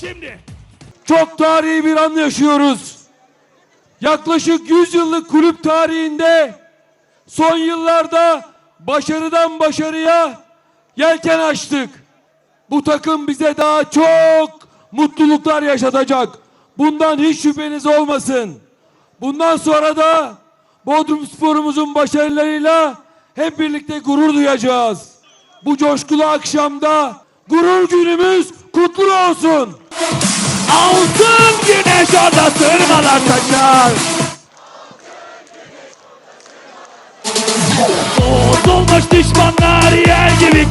şimdi. Çok tarihi bir an yaşıyoruz. Yaklaşık 100 yıllık kulüp tarihinde son yıllarda başarıdan başarıya yelken açtık. Bu takım bize daha çok mutluluklar yaşatacak. Bundan hiç şüpheniz olmasın. Bundan sonra da Bodrum sporumuzun başarılarıyla hep birlikte gurur duyacağız. Bu coşkulu akşamda gurur günümüz kutlu olsun. Altın güneş orada sırmalar taşar. Bozulmuş düşmanlar yer gibi